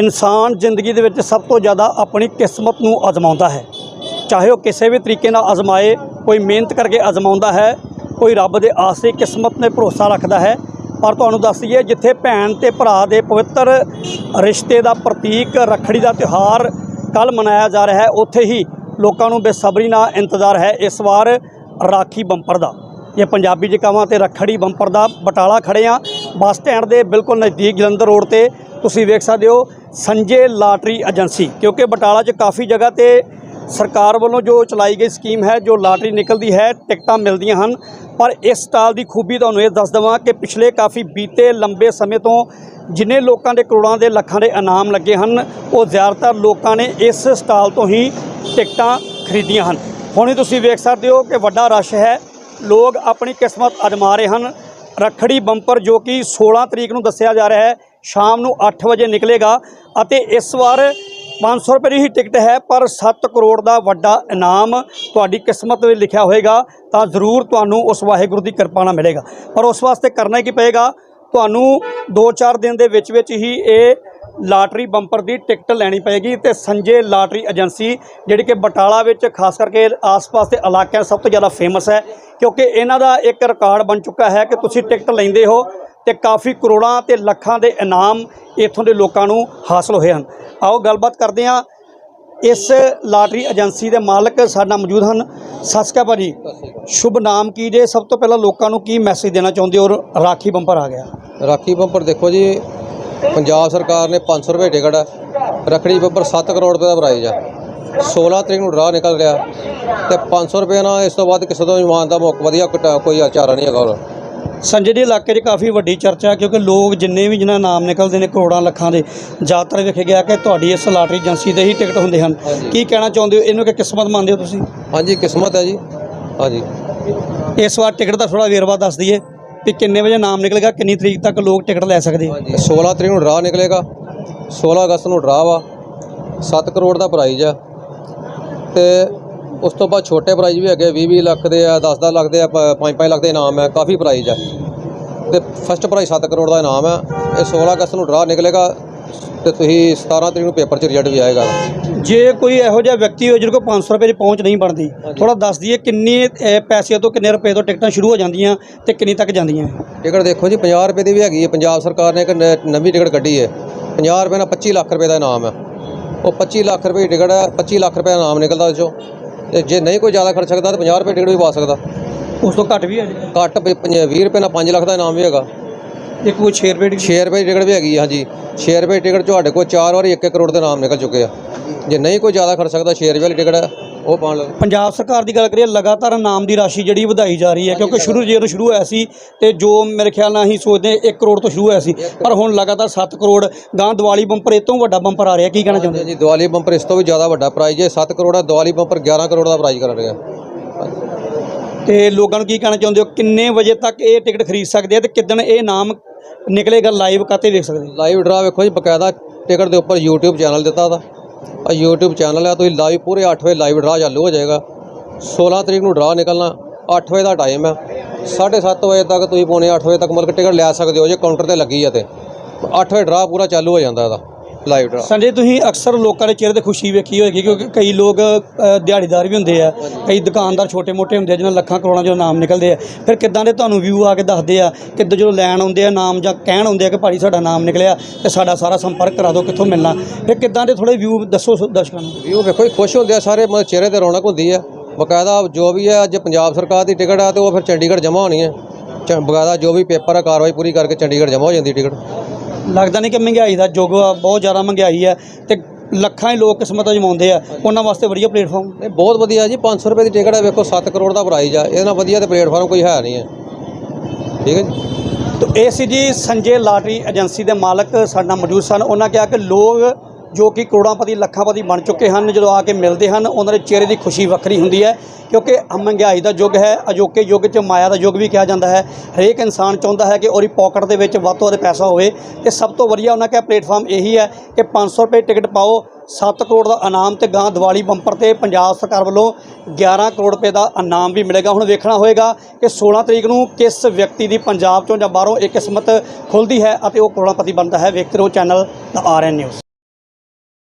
ਇਨਸਾਨ ਜ਼ਿੰਦਗੀ ਦੇ ਵਿੱਚ ਸਭ ਤੋਂ ਜ਼ਿਆਦਾ ਆਪਣੀ ਕਿਸਮਤ ਨੂੰ ਅਜ਼ਮਾਉਂਦਾ ਹੈ। ਚਾਹੇ ਉਹ ਕਿਸੇ ਵੀ ਤਰੀਕੇ ਨਾਲ ਅਜ਼ਮਾਏ, ਕੋਈ ਮਿਹਨਤ ਕਰਕੇ ਅਜ਼ਮਾਉਂਦਾ ਹੈ, ਕੋਈ ਰੱਬ ਦੇ ਆਸਰੇ ਕਿਸਮਤ 'ਤੇ ਭਰੋਸਾ ਰੱਖਦਾ ਹੈ। ਪਰ ਤੁਹਾਨੂੰ ਦੱਸ ਦਈਏ ਜਿੱਥੇ ਭੈਣ ਤੇ ਭਰਾ ਦੇ ਪਵਿੱਤਰ ਰਿਸ਼ਤੇ ਦਾ ਪ੍ਰਤੀਕ ਰੱਖੜੀ ਦਾ ਤਿਉਹਾਰ ਕੱਲ ਮਨਾਇਆ ਜਾ ਰਿਹਾ ਹੈ, ਉੱਥੇ ਹੀ ਲੋਕਾਂ ਨੂੰ ਬੇਸਬਰੀ ਨਾਲ ਇੰਤਜ਼ਾਰ ਹੈ ਇਸ ਵਾਰ ਰਾਖੀ ਬੰਪਰ ਦਾ। ਇਹ ਪੰਜਾਬੀ ਚ ਤੇ ਰੱਖੜੀ ਬੰਪਰ ਦਾ ਬਟਾਲਾ ਖੜੇ ਆ। ਬੱਸ ਸਟੈਂਡ ਦੇ ਬਿਲਕੁਲ ਨਜ਼ਦੀਕ ਜਲੰਧਰ ਰੋਡ ਤੇ ਤੁਸੀਂ ਵੇਖ ਸਕਦੇ ਹੋ ਸੰਜੇ ਲਾਟਰੀ ਏਜੰਸੀ, ਕਿਉਂਕਿ ਬਟਾਲਾ 'ਚ ਕਾਫੀ ਜਗ੍ਹਾ ਤੇ ਸਰਕਾਰ ਵੱਲੋਂ ਜੋ ਚਲਾਈ ਗਈ ਸਕੀਮ ਹੈ, ਜੋ ਲਾਟਰੀ ਨਿਕਲਦੀ ਹੈ, ਟਿਕਟਾਂ ਮਿਲਦੀਆਂ ਹਨ। ਪਰ ਇਸ ਸਟਾਲ ਦੀ ਖੂਬੀ ਤੁਹਾਨੂੰ ਇਹ ਦੱਸ ਦਵਾਂ ਕਿ ਪਿਛਲੇ ਕਾਫੀ ਬੀਤੇ ਲੰਬੇ ਸਮੇਂ ਤੋਂ ਜਿਨੇ ਲੋਕਾਂ ਦੇ ਕਰੋੜਾਂ ਦੇ ਲੱਖਾਂ ਦੇ ਇਨਾਮ ਲੱਗੇ ਹਨ, ਉਹ ਜ਼ਿਆਦਾਤਰ ਲੋਕਾਂ ਨੇ ਇਸ ਸਟਾਲ ਤੋਂ ਹੀ ਟਿਕਟਾਂ ਖਰੀਦੀਆਂ ਹਨ। ਹੁਣੇ ਤੁਸੀਂ ਵੇਖ ਸਕਦੇ ਹੋ ਕਿ ਵੱਡਾ ਰਸ਼ ਹੈ। ਲੋਕ ਆਪਣੀ ਕਿਸਮਤ ਅਜਮਾ ਰਹੇ ਹਨ। ਰੱਖੜੀ ਬੰਪਰ ਜੋ ਕਿ 16 ਤਰੀਕ ਨੂੰ ਦੱਸਿਆ ਜਾ ਰਿਹਾ ਹੈ, ਸ਼ਾਮ ਨੂੰ 8 ਵਜੇ ਨਿਕਲੇਗਾ ਅਤੇ ਇਸ ਵਾਰ 500 ਰੁਪਏ ਦੀ ਹੀ ਟਿਕਟ ਹੈ, ਪਰ 7 ਕਰੋੜ ਦਾ ਵੱਡਾ ਇਨਾਮ ਤੁਹਾਡੀ ਕਿਸਮਤ ਵਿੱਚ ਲਿਖਿਆ ਹੋਏਗਾ, ਤਾਂ ਜ਼ਰੂਰ ਤੁਹਾਨੂੰ ਉਸ ਵਾਹਿਗੁਰੂ ਦੀ ਕਿਰਪਾ ਨਾਲ ਮਿਲੇਗਾ। ਪਰ ਉਸ ਵਾਸਤੇ ਕਰਨਾ ਕੀ ਪਏਗਾ, ਤੁਹਾਨੂੰ 2-4 ਦਿਨ ਦੇ ਵਿੱਚ ਵਿੱਚ ਹੀ ਇਹ ਲਾਟਰੀ ਬੰਪਰ ਦੀ ਟਿਕਟ ਲੈਣੀ ਪਏਗੀ ਤੇ ਸੰਜੇ ਲਾਟਰੀ ਏਜੰਸੀ, ਜਿਹੜੀ ਕਿ ਬਟਾਲਾ ਵਿੱਚ ਖਾਸ ਕਰਕੇ ਆਸ-ਪਾਸ ਦੇ ਇਲਾਕਿਆਂ ਸਭ ਤੋਂ ਜ਼ਿਆਦਾ ਫੇਮਸ ਹੈ, ਕਿਉਂਕਿ ਇਹਨਾਂ ਦਾ ਇੱਕ ਰਿਕਾਰਡ ਬਣ ਚੁੱਕਾ ਹੈ ਕਿ ਤੁਸੀਂ ਟਿਕਟ ਲੈਂਦੇ ਹੋ ਤੇ ਕਾਫੀ ਕਰੋੜਾਂ ਤੇ ਲੱਖਾਂ ਦੇ ਇਨਾਮ ਇੱਥੋਂ ਦੇ ਲੋਕਾਂ ਨੂੰ ਹਾਸਲ ਹੋਏ ਹਨ। ਆਓ ਗੱਲਬਾਤ ਕਰਦੇ ਹਾਂ, ਇਸ ਲਾਟਰੀ ਏਜੰਸੀ ਦੇ ਮਾਲਕ ਸਾਡਾ ਮੌਜੂਦ ਹਨ। ਸਤਿ ਸ਼੍ਰੀ ਅਕਾਲ ਭਾਜੀ। ਸ਼ੁਭ ਨਾਮ ਕੀ ਜੇ? ਸਭ ਤੋਂ ਪਹਿਲਾਂ ਲੋਕਾਂ ਨੂੰ ਕੀ ਮੈਸੇਜ ਦੇਣਾ ਚਾਹੁੰਦੇ ਹੋ? ਰਾਖੀ ਬੰਪਰ ਆ ਗਿਆ। ਰਾਖੀ ਬੰਪਰ ਦੇਖੋ ਜੀ ਪੰਜਾਬ ਸਰਕਾਰ ਨੇ 500 ਰੁਪਏ ਟਿਕਟ ਹੈ ਰੱਖੜੀ ਬੰਪਰ 7 ਕਰੋੜ ਰੁਪਏ ਦਾ ਪ੍ਰਾਈਜ਼ ਆ। 16 ਤਰੀਕ ਨੂੰ ਡਰਾ ਨਿਕਲ ਰਿਹਾ ਤੇ 500 ਰੁਪਏ ਨਾਲ ਇਸ ਤੋਂ ਬਾਅਦ ਕਿਸੇ ਤੋਂ ਇਮਾਨ ਦਾ ਮੁੱਕ ਵਧੀਆ ਕੋਈ ਚਾਰਾ ਨਹੀਂ ਹੈਗਾ ਹੋਰ। ਸੰਜੇ ਦੇ ਇਲਾਕੇ 'ਚ ਕਾਫੀ ਵੱਡੀ ਚਰਚਾ ਕਿਉਂਕਿ ਲੋਕ ਜਿੰਨੇ ਵੀ ਜਿਹਨਾਂ ਨਾਮ ਨਿਕਲਦੇ ਨੇ ਕਰੋੜਾਂ ਲੱਖਾਂ ਦੇ ਜ਼ਿਆਦਾਤਰ ਵੇਖਿਆ ਗਿਆ ਕਿ ਤੁਹਾਡੀ ਇਸ ਲਾਟਰੀ ਏਜੰਸੀ ਦੇ ਹੀ ਟਿਕਟ ਹੁੰਦੇ ਹਨ। ਕੀ ਕਹਿਣਾ ਚਾਹੁੰਦੇ ਹੋ? ਇਹਨੂੰ ਕਿ ਕਿਸਮਤ ਮੰਨਦੇ ਹੋ ਤੁਸੀਂ? ਹਾਂਜੀ ਕਿਸਮਤ ਹੈ ਜੀ। ਹਾਂਜੀ। ਇਸ ਵਾਰ ਟਿਕਟ ਦਾ ਥੋੜਾ ਵੇਰਵਾ ਦੱਸ ਦਈਏ। ਕਿ ਕਿੰਨੇ ਵਜੇ ਨਾਮ ਨਿਕਲੇਗਾ? ਕਿੰਨੀ ਤਰੀਕ ਤੱਕ ਲੋਕ ਟਿਕਟ ਲੈ ਸਕਦੇ? ਆ? 16 ਤਰੀਕ ਨੂੰ ਡਰਾ ਨਿਕਲੇਗਾ। 16 ਅਗਸਤ ਨੂੰ ਡਰਾ ਵਾ। 7 ਕਰੋੜ ਦਾ ਪ੍ਰਾਈਜ਼ ਆ। ਤੇ ਉਸ ਤੋਂ ਬਾਅਦ ਛੋਟੇ ਪ੍ਰਾਈਜ਼ ਵੀ ਹੈਗੇ 20 20 ਲੱਖ ਦੇ ਆ 10 10 ਲੱਖ ਦੇ ਆ 5 5 ਲੱਖ ਦੇ ਇਨਾਮ ਹੈ ਕਾਫੀ ਪ੍ਰਾਈਜ਼ ਆ। ਤੇ ਫਸਟ ਪ੍ਰਾਈਜ਼ 7 ਕਰੋੜ ਦਾ ਇਨਾਮ ਹੈ ਇਹ 16 ਅਗਸਤ ਨੂੰ ਡਰਾ ਨਿਕਲੇਗਾ। ਤੇ ਤੁਸੀਂ 17 ਤਰੀਕ ਨੂੰ ਪੇਪਰ 'ਚ ਰਿਜ਼ਲਟ ਵੀ ਆਏਗਾ। ਜੇ ਕੋਈ ਇਹੋ ਜਿਹਾ ਵਿਅਕਤੀ ਹੋ ਜਿਹਦੇ ਕੋਲ 500 ਰੁਪਏ ਦੀ ਪਹੁੰਚ ਨਹੀਂ ਬਣਦੀ ਥੋੜਾ ਦੱਸ ਦਈਏ ਕਿੰਨੇ ਪੈਸੇ ਤੋਂ ਕਿੰਨੇ ਰੁਪਏ ਤੋਂ ਟਿਕਟਾਂ ਸ਼ੁਰੂ ਹੋ ਜਾਂਦੀਆਂ ਤੇ ਕਿੰਨੀ ਤੱਕ ਜਾਂਦੀਆਂ। ਟਿਕਟ ਦੇਖੋ ਜੀ 50 ਰੁਪਏ ਦੀ ਵੀ ਹੈਗੀ ਹੈ। ਪੰਜਾਬ ਸਰਕਾਰ ਨੇ ਇੱਕ ਨਵੀਂ ਟਿਕਟ ਕੱਢੀ ਹੈ। 50 ਰੁਪਏ ਨਾਲ 25 ਲੱਖ ਰੁਪਏ ਦਾ ਇਨਾਮ ਹੈ। ਉਹ 25 ਲੱਖ ਰੁਪਏ ਦੀ ਟਿਕਟ ਹੈ 25 ਲੱਖ ਰੁਪਏ ਦਾ ਇਨਾਮ ਨਿਕਲਦਾ ਉਸ ਚੋਂ। ਤੇ ਜੇ ਨਹੀਂ ਕੋਈ ਜ਼ਿਆਦਾ ਖਰਚ ਸਕਦਾ ਤਾਂ 50 ਰੁਪਏ ਟਿਕਟ ਵੀ ਪਾ ਸਕਦਾ। ਉਸ ਤੋਂ ਘੱਟ ਵੀ ਹੈ ਘੱਟ ਵੀ ਪੰਜ- 20 ਰੁਪਏ ਨਾਲ 5 ਲੱਖ ਦਾ ਇਨਾਮ ਵੀ ਹੈਗਾ। ਇੱਕ ਕੋਈ 6 ਰੁਪਏ ਦੀ 6 ਰੁਪਏ ਦੀ ਟਿਕਟ ਵੀ ਹੈਗੀ ਹੈ ਹਾਂਜੀ। 6 ਰੁਪਏ ਦੀ ਟਿਕਟ ਤੁਹਾਡੇ ਕੋਲ 4 ਵਾਰੀ 1 ਕਰੋੜ ਦੇ ਨਾਮ ਨਿਕਲ ਚੁੱਕੇ ਆ। ਜੇ ਨਹੀਂ ਕੋਈ ਜ਼ਿਆਦਾ ਖਰਚ ਸਕਦਾ 6 ਰੁਪਏ ਵਾਲੀ ਟਿਕਟ ਹੈ ਉਹ ਪਾ ਲਓ ਪੰਜਾਬ ਸਰਕਾਰ ਦੀ ਗੱਲ ਕਰੀਏ ਲਗਾਤਾਰ ਨਾਮ ਦੀ ਰਾਸ਼ੀ ਜਿਹੜੀ ਵਧਾਈ ਜਾ ਰਹੀ ਹੈ ਕਿਉਂਕਿ ਸ਼ੁਰੂ ਜਦੋਂ ਸ਼ੁਰੂ ਹੋਇਆ ਸੀ ਤੇ ਜੋ ਮੇਰੇ ਖਿਆਲ ਨਾਲ ਅਸੀਂ ਸੋਚਦੇ 1 ਕਰੋੜ ਤੋਂ ਸ਼ੁਰੂ ਹੋਇਆ ਸੀ ਪਰ ਹੁਣ ਲਗਾਤਾਰ 7 ਕਰੋੜ ਗਾਂ ਦੀਵਾਲੀ ਬੰਪਰ ਇਹ ਤੋਂ ਵੱਡਾ ਬੰਪਰ ਆ ਰਿਹਾ ਕੀ ਕਹਿਣਾ ਚਾਹੁੰਦੇ ਜੀ ਦੀਵਾਲੀ ਬੰਪਰ ਇਸ ਤੋਂ ਵੀ ਜ਼ਿਆਦਾ ਵੱਡਾ ਪ੍ਰਾਈਜ਼ ਹੈ 7 ਕਰੋੜ ਦਾ ਦੀਵਾਲੀ ਬੰਪਰ 11 ਕਰੋੜ ਦਾ ਪ੍ਰਾਈਜ਼ ਕਰ ਰਿਹਾ। ਤੇ ਲੋਕਾਂ ਨੂੰ ਕੀ ਕਹਿਣਾ ਚਾਹੁੰਦੇ ਹੋ ਕਿੰਨੇ ਵਜੇ ਤੱਕ ਇਹ ਟਿਕਟ ਖਰੀਦ ਸਕਦੇ ਆ ਤੇ ਕਿਦਣ ਇਹ ਨਾਮ ਨਿਕਲੇਗਾ ਲਾਈਵ ਕਾਤੇ ਵੇਖ ਸਕਦੇ? ਲਾਈਵ ਡਰਾ ਵੇਖੋ ਜੀ, ਬਕਾਇਦਾ ਟਿਕਟ ਦੇ ਉੱਪਰ YouTube ਚੈਨਲ ਦਿੱਤਾ ਦਾ ਆ YouTube ਚੈਨਲ ਹੈ ਤੁਸੀਂ ਲਾਈਵ ਪੂਰੇ 8 ਵਜੇ ਲਾਈਵ ਡਰਾ ਚਾਲੂ ਹੋ ਜਾਏਗਾ। 16 ਤਰੀਕ ਨੂੰ ਡਰਾ ਨਿਕਲਣਾ 8 ਵਜੇ ਦਾ ਟਾਈਮ ਹੈ 7:30 ਵਜੇ ਤੱਕ ਤੁਸੀਂ ਪੌਣੇ 8 ਵਜੇ ਤੱਕ ਮਤਲਬ ਕਿ ਟਿਕਟ ਲੈ ਸਕਦੇ ਹੋ ਜੇ ਕਾਊਂਟਰ ਤੇ ਲੱਗੀ ਹੈ ਤੇ। 8 ਵਜੇ ਡਰਾ ਪੂਰਾ ਚਾਲੂ ਹੋ ਜਾਂਦਾ ਇਹਦਾ। ਲਾਈਵ ਡਰਾ ਸੰਜੇ ਤੁਸੀਂ ਅਕਸਰ ਲੋਕਾਂ ਦੇ ਚਿਹਰੇ ਤੇ ਖੁਸ਼ੀ ਵੇਖੀ ਹੋਏਗੀ ਕਿਉਂਕਿ ਕਈ ਲੋਕ ਅ, ਦਿਹਾੜੀਦਾਰ ਵੀ ਹੁੰਦੇ ਆ। ਕਈ ਦੁਕਾਨਦਾਰ ਛੋਟੇ-ਮੋਟੇ ਹੁੰਦੇ ਆ ਜਿਹਨਾਂ ਲੱਖਾਂ ਕਰੋੜਾਂ ਜੋ ਨਾਮ ਨਿਕਲਦੇ ਆ। ਫਿਰ ਕਿੱਦਾਂ ਦੇ ਤੁਹਾਨੂੰ ਵਿਊ ਆ ਕੇ ਦੱਸਦੇ ਆ ਕਿੱਦਾਂ ਜਦੋਂ ਲੈਣ ਆਉਂਦੇ ਆ ਨਾਮ ਜਾਂ ਕਹਿਣ ਆਉਂਦੇ ਆ ਕਿ ਭਾਈ ਸਾਡਾ ਨਾਮ ਨਿਕਲਿਆ ਤੇ ਸਾਡਾ ਸਾਰਾ ਸੰਪਰਕ ਕਰਾ ਦਿਓ ਕਿੱਥੋਂ ਮਿਲਣਾ? ਫਿਰ ਕਿੱਦਾਂ ਦੇ ਥੋੜੇ ਵਿਊ ਦੱਸੋ ਸ- ਦਰਸ਼ਕਾਂ ਨੂੰ? ਵੀ ਉਹ ਵੇਖੋ ਜੀ ਖੁਸ਼ ਹੁੰਦੇ ਆ ਸਾਰੇ ਮਤਲਬ ਚਿਹਰੇ ਤੇ ਰੌਣਕ ਹੁੰਦੀ ਹੈ ਬਕਾਇਦਾ ਜੋ ਵੀ ਹੈ ਅੱਜ ਪੰਜਾਬ ਸਰਕਾਰ ਦੀ ਟਿਕਟ ਹੈ ਤੇ ਉਹ ਫਿਰ ਚੰਡੀਗੜ੍ਹ ਜਮ੍ਹਾਂ ਹੋਣੀ ਹੈ ਚ- ਬਕਾਇਦਾ ਜੋ ਵੀ ਪੇਪਰ ਹੈ ਕਾਰਵਾਈ ਪੂਰੀ ਕਰਕੇ ਚੰਡੀਗੜ੍ਹ ਜਮ੍ਹਾਂ ਹੋ ਜਾਂਦੀ ਟਿਕਟ। ਲੱਗਦਾ ਨਹੀਂ ਕਿ ਮਹਿੰਗਾਈ ਦਾ ਯੁੱਗ ਆ ਬਹੁਤ ਜ਼ਿਆਦਾ ਮਹਿੰਗਾਈ ਹੈ ਤੇ ਲੱਖਾਂ ਹੀ ਲੋਕ ਕਿਸਮਤ ਅਜਮਾਉਂਦੇ ਆ। ਉਹਨਾਂ ਵਾਸਤੇ ਵਧੀਆ ਪਲੇਟਫਾਰਮ। ਇਹ ਬਹੁਤ ਵਧੀਆ ਜੀ 500 ਰੁਪਏ ਦੀ ਟਿਕਟ ਹੈ ਵੇਖੋ 7 ਕਰੋੜ ਦਾ ਪ੍ਰਾਈਜ਼ ਆ। ਇਹਦੇ ਨਾਲ ਵਧੀਆ ਤੇ ਪਲੇਟਫਾਰਮ ਕੋਈ ਹੈ ਨਹੀਂ ਹੈ ਠੀਕ ਹੈ ਜੀ? ਤੋ ਇਹ ਸੀ ਜੀ ਸੰਜੇ ਲਾਟਰੀ ਏਜੰਸੀ ਦੇ ਮਾਲਕ ਸਾਡੇ ਮੌਜੂਦ ਸਨ। ਉਹਨਾਂ ਕਿਹਾ ਕਿ ਲੋਕ ਜੋ ਕਿ ਕਰੋੜਾਂਪਤੀ, ਲੱਖਾਂਪਤੀ ਬਣ ਚੁੱਕੇ ਹਨ, ਜਦੋਂ ਆ ਕੇ ਮਿਲਦੇ ਹਨ, ਉਹਨਾਂ ਦੇ ਚਿਹਰੇ ਦੀ ਖੁਸ਼ੀ ਵੱਖਰੀ ਹੁੰਦੀ ਹੈ, ਕਿਉਂਕਿ ਮਹਿੰਗਾਈ ਦਾ ਯੁੱਗ ਹੈ, ਅਜੋਕੇ ਯੁੱਗ 'ਚ ਮਾਇਆ ਦਾ ਯੁੱਗ ਵੀ ਕਿਹਾ ਜਾਂਦਾ ਹੈ। ਹਰੇਕ ਇਨਸਾਨ ਚਾਹੁੰਦਾ ਹੈ ਕਿ ਉਹਦੀ ਪਾਕਟ ਦੇ ਵਿੱਚ ਵੱਧ ਤੋਂ ਵੱਧ ਪੈਸਾ ਹੋਵੇ, ਤੇ ਸਭ ਤੋਂ ਵਧੀਆ ਉਹਨਾਂ ਕਿਹਾ ਪਲੇਟਫਾਰਮ ਇਹੀ ਹੈ ਕਿ 500 ਰੁਪਏ ਟਿਕਟ ਪਾਓ 7 ਕਰੋੜ ਦਾ ਇਨਾਮ ਤੇ ਗਾਂ ਦੀਵਾਲੀ ਬੰਪਰ ਤੇ ਪੰਜਾਬ ਸਰਕਾਰ ਵੱਲੋਂ 11 ਕਰੋੜ ਰੁਪਏ ਦਾ ਇਨਾਮ ਵੀ ਮਿਲੇਗਾ। ਹੁਣ ਵੇਖਣਾ ਹੋਏਗਾ ਕਿ 16 ਤਰੀਕ ਨੂੰ ਕਿਸ ਵਿਅਕਤੀ ਦੀ ਪੰਜਾਬ ਚੋਂ ਜਾਂ ਬਾਹਰੋਂ ਇਹ ਕਿਸਮਤ ਖੁੱਲਦੀ ਹੈ ਅਤੇ ਉਹ ਕਰੋੜਾਂਪਤੀ ਬਣਦਾ ਹੈ। ਵੇਖਦੇ ਰਹੋ ਚੈਨਲ ਦਾ ਆਰਐਨ ਨਿਊਜ਼।